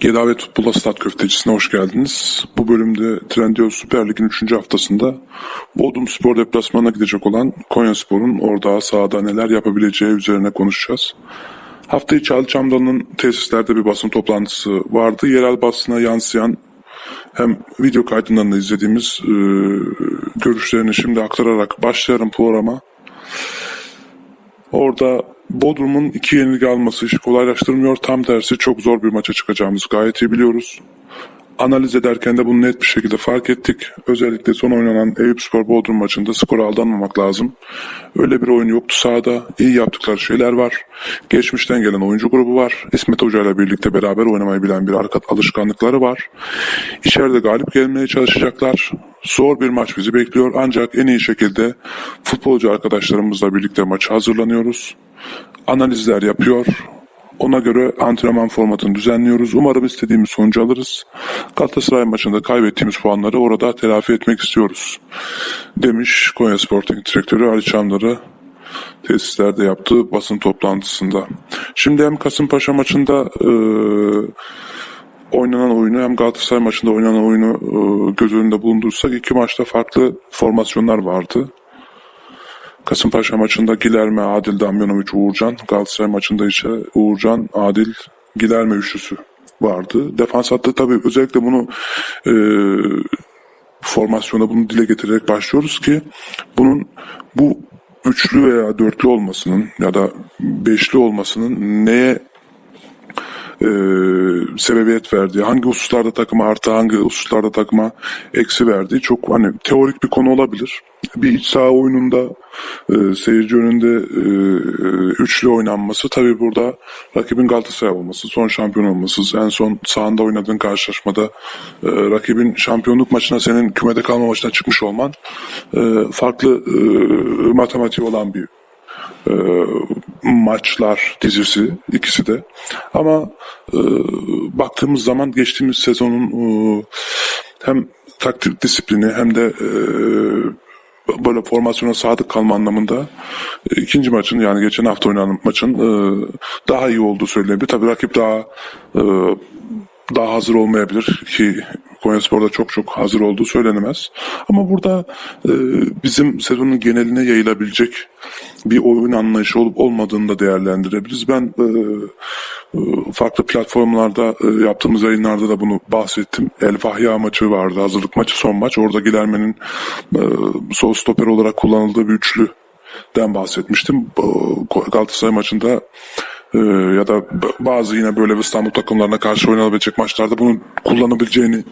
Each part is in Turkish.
Gedavet Futbol'a Stat Köftecisi'ne hoş geldiniz. Bu bölümde Trendyol Süper Lig'in 3. haftasında Bodrum Spor deplasmanına gidecek olan Konya Spor'un orada sahada neler yapabileceği üzerine konuşacağız. Hafta içi Ali Çamdalı'nın tesislerde bir basın toplantısı vardı. Yerel basına yansıyan hem video kaydından da izlediğimiz e, görüşlerini şimdi aktararak başlayalım programa. Orada Bodrum'un iki yenilgi alması işi kolaylaştırmıyor. Tam tersi çok zor bir maça çıkacağımızı gayet iyi biliyoruz. Analiz ederken de bunu net bir şekilde fark ettik. Özellikle son oynanan Eyüpspor Bodrum maçında skora aldanmamak lazım. Öyle bir oyun yoktu sahada. İyi yaptıkları şeyler var. Geçmişten gelen oyuncu grubu var. İsmet Hoca ile birlikte beraber oynamayı bilen bir alışkanlıkları var. İçeride galip gelmeye çalışacaklar. Zor bir maç bizi bekliyor ancak en iyi şekilde futbolcu arkadaşlarımızla birlikte maça hazırlanıyoruz. Analizler yapıyor. Ona göre antrenman formatını düzenliyoruz. Umarım istediğimiz sonucu alırız. Galatasaray maçında kaybettiğimiz puanları orada telafi etmek istiyoruz. Demiş Konya Sporting Direktörü Ali Çamdarı tesislerde yaptığı basın toplantısında. Şimdi hem Kasımpaşa maçında e, oynanan oyunu hem Galatasaray maçında oynanan oyunu e, göz önünde bulundursak iki maçta farklı formasyonlar vardı. Kasımpaşa maçında Gilerme, Adil, Damjanovic, Uğurcan. Galatasaray maçında ise Uğurcan, Adil, Gilerme üçlüsü vardı. Defans hattı tabii özellikle bunu e, formasyona bunu dile getirerek başlıyoruz ki bunun bu üçlü veya dörtlü olmasının ya da beşli olmasının neye e, sebebiyet verdiği, hangi hususlarda takıma artı, hangi hususlarda takıma eksi verdiği çok hani teorik bir konu olabilir. Bir iç saha oyununda e, seyirci önünde e, üçlü oynanması tabii burada rakibin Galatasaray olması, son şampiyon olması, en son sahanda oynadığın karşılaşmada e, rakibin şampiyonluk maçına senin kümede kalma maçına çıkmış olman e, farklı e, matematiği olan bir e, maçlar dizisi ikisi de. Ama e, baktığımız zaman geçtiğimiz sezonun e, hem taktik disiplini hem de e, böyle formasyona sadık kalma anlamında e, ikinci maçın yani geçen hafta oynanan maçın e, daha iyi olduğu söylenebilir. Tabii rakip daha e, daha hazır olmayabilir ki Konyaspor'da çok çok hazır olduğu söylenemez. Ama burada bizim sezonun geneline yayılabilecek bir oyun anlayışı olup olmadığını da değerlendirebiliriz. Ben e, e, farklı platformlarda e, yaptığımız yayınlarda da bunu bahsettim. El Fahya maçı vardı, hazırlık maçı, son maç. Orada Gilerme'nin e, sol stoper olarak kullanıldığı bir üçlü den bahsetmiştim. Galatasaray maçında e, ya da bazı yine böyle İstanbul takımlarına karşı oynanabilecek maçlarda bunu kullanabileceğini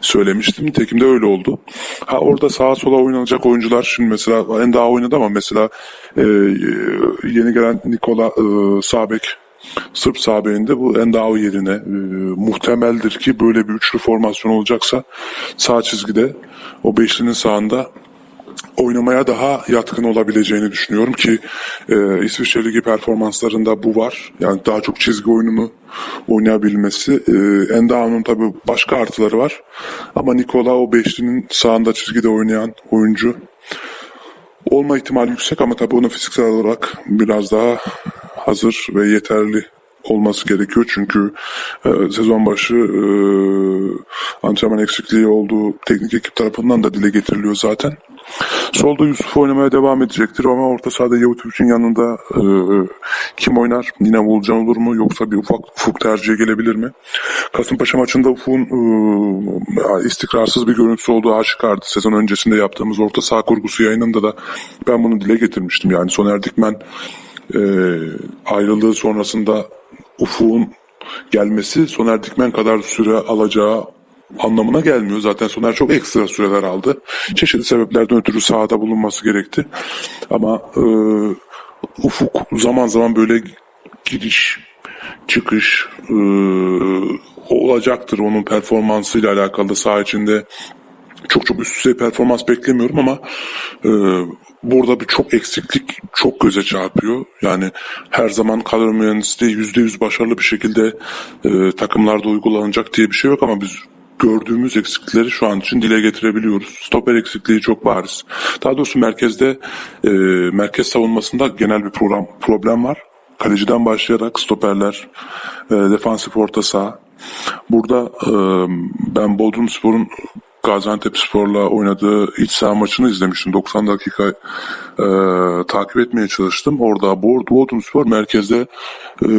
söylemiştim. Nitekim de öyle oldu. Ha orada sağa sola oynanacak oyuncular şimdi mesela en daha oynadı ama mesela e, yeni gelen Nikola e, Sabek Sırp sahabeyinde bu Endao yerine e, muhtemeldir ki böyle bir üçlü formasyon olacaksa sağ çizgide o beşlinin sağında oynamaya daha yatkın olabileceğini düşünüyorum ki e, İsviçre Ligi performanslarında bu var. Yani daha çok çizgi oyununu oynayabilmesi. E, Endao'nun tabii başka artıları var. Ama Nikola o beşlinin sağında çizgide oynayan oyuncu olma ihtimali yüksek ama tabii onun fiziksel olarak biraz daha hazır ve yeterli olması gerekiyor. Çünkü e, sezon başı e, antrenman eksikliği olduğu teknik ekip tarafından da dile getiriliyor zaten. Solda Yusuf oynamaya devam edecektir ama orta sahada Yavutovic'in yanında e, kim oynar? Yine Vulcan olur mu yoksa bir ufak ufuk tercihe gelebilir mi? Kasımpaşa maçında Ufuk'un e, istikrarsız bir görüntüsü olduğu aşikardı. Sezon öncesinde yaptığımız orta saha kurgusu yayınında da ben bunu dile getirmiştim. Yani Soner Dikmen e, ayrılığı sonrasında Ufuk'un gelmesi Soner Dikmen kadar süre alacağı anlamına gelmiyor. Zaten Soner çok ekstra süreler aldı. Çeşitli sebeplerden ötürü sahada bulunması gerekti. Ama e, Ufuk zaman zaman böyle giriş, çıkış e, olacaktır onun performansıyla alakalı saha içinde çok çok üst düzey performans beklemiyorum ama e, burada bir çok eksiklik çok göze çarpıyor. Yani her zaman kadro mühendisliği yüzde yüz başarılı bir şekilde e, takımlarda uygulanacak diye bir şey yok ama biz gördüğümüz eksiklikleri şu an için dile getirebiliyoruz. Stoper eksikliği çok bariz. Daha doğrusu merkezde e, merkez savunmasında genel bir program problem var. Kaleciden başlayarak stoperler, e, defansif orta saha, Burada e, ben Bodrum Spor'un Gaziantep Spor'la oynadığı iç saha maçını izlemiştim. 90 dakika e, takip etmeye çalıştım. Orada Bod- Bodrum Spor merkezde e,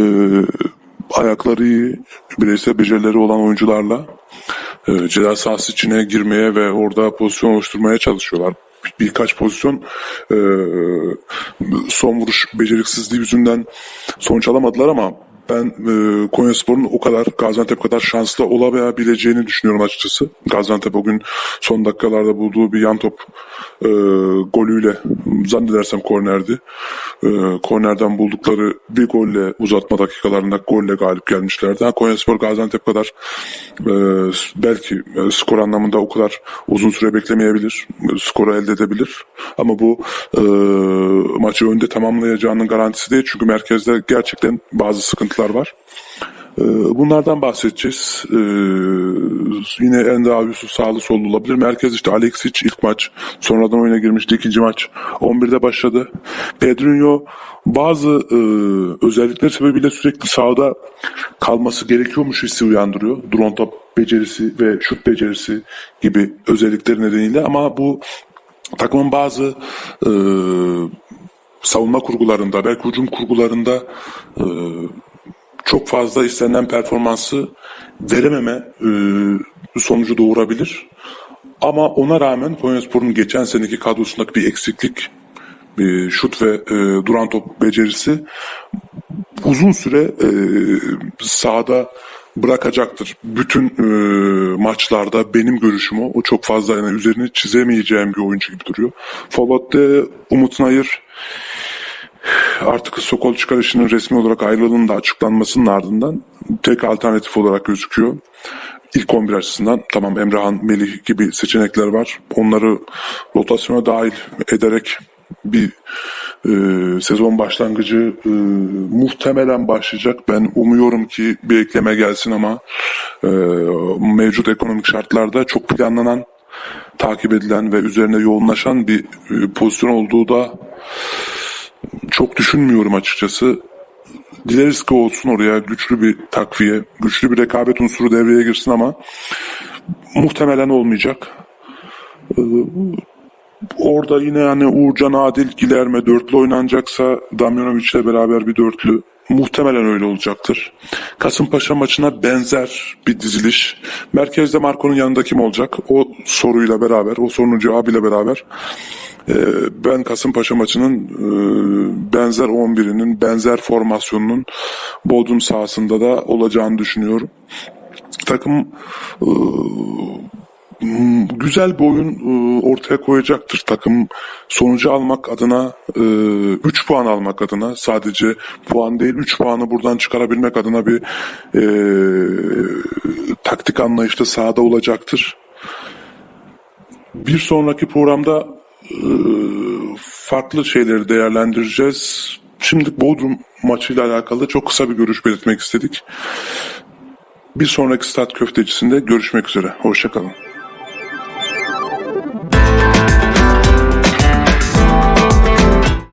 ayakları iyi, bireysel becerileri olan oyuncularla e, ceza sahası içine girmeye ve orada pozisyon oluşturmaya çalışıyorlar. Bir- Birkaç pozisyon e, son vuruş beceriksizliği yüzünden sonuç alamadılar ama ben e, Konyaspor'un o kadar Gaziantep kadar şanslı olabileceğini düşünüyorum açıkçası. Gaziantep o gün son dakikalarda bulduğu bir yan top e, golüyle zannedersem kornerdi. E, kornerden buldukları bir golle uzatma dakikalarında golle galip gelmişlerdi. Ha, Konyaspor Gaziantep kadar e, belki e, skor anlamında o kadar uzun süre beklemeyebilir. E, Skoru elde edebilir. Ama bu e, maçı önde tamamlayacağının garantisi değil. Çünkü merkezde gerçekten bazı sıkıntılar var. E, Bunlardan bahsedeceğiz. Ee, yine Enda Yusuf sağlı sollu olabilir. Merkez işte Alexic ilk maç. Sonradan oyuna girmişti. ikinci maç 11'de başladı. Pedrinho bazı e, özellikler sebebiyle sürekli sahada kalması gerekiyormuş hissi uyandırıyor. Drone top becerisi ve şut becerisi gibi özellikleri nedeniyle ama bu takımın bazı e, savunma kurgularında belki hücum kurgularında e, çok fazla istenilen performansı verememe e, sonucu doğurabilir. Ama ona rağmen Konyaspor'un geçen seneki kadrosundaki bir eksiklik, bir şut ve e, duran top becerisi uzun süre e, sahada bırakacaktır. Bütün e, maçlarda benim görüşüm o. O çok fazla yani üzerine çizemeyeceğim bir oyuncu gibi duruyor. Forvet'te Umut Nayır artık Sokol çıkarışının resmi olarak ayrılığının da açıklanmasının ardından tek alternatif olarak gözüküyor. İlk 11 açısından tamam Emrehan, Melih gibi seçenekler var. Onları rotasyona dahil ederek bir e, sezon başlangıcı e, muhtemelen başlayacak. Ben umuyorum ki bir ekleme gelsin ama e, mevcut ekonomik şartlarda çok planlanan, takip edilen ve üzerine yoğunlaşan bir e, pozisyon olduğu da çok düşünmüyorum açıkçası. Dileriz ki olsun oraya güçlü bir takviye, güçlü bir rekabet unsuru devreye girsin ama muhtemelen olmayacak. Ee, orada yine yani Uğurcan Adil, Gilerme dörtlü oynanacaksa Damjanovic ile beraber bir dörtlü muhtemelen öyle olacaktır. Kasımpaşa maçına benzer bir diziliş. Merkezde Marco'nun yanında kim olacak? O soruyla beraber, o sorunun cevabıyla beraber ee, ben Kasımpaşa maçının e, benzer 11'inin, benzer formasyonunun Bodrum sahasında da olacağını düşünüyorum. Takım e, güzel bir oyun e, ortaya koyacaktır. Takım sonucu almak adına, 3 puan almak adına sadece puan değil 3 puanı buradan çıkarabilmek adına bir e, taktik anlayışta sahada olacaktır. Bir sonraki programda e, farklı şeyleri değerlendireceğiz. Şimdi Bodrum maçıyla alakalı çok kısa bir görüş belirtmek istedik. Bir sonraki stat köftecisinde görüşmek üzere. Hoşçakalın.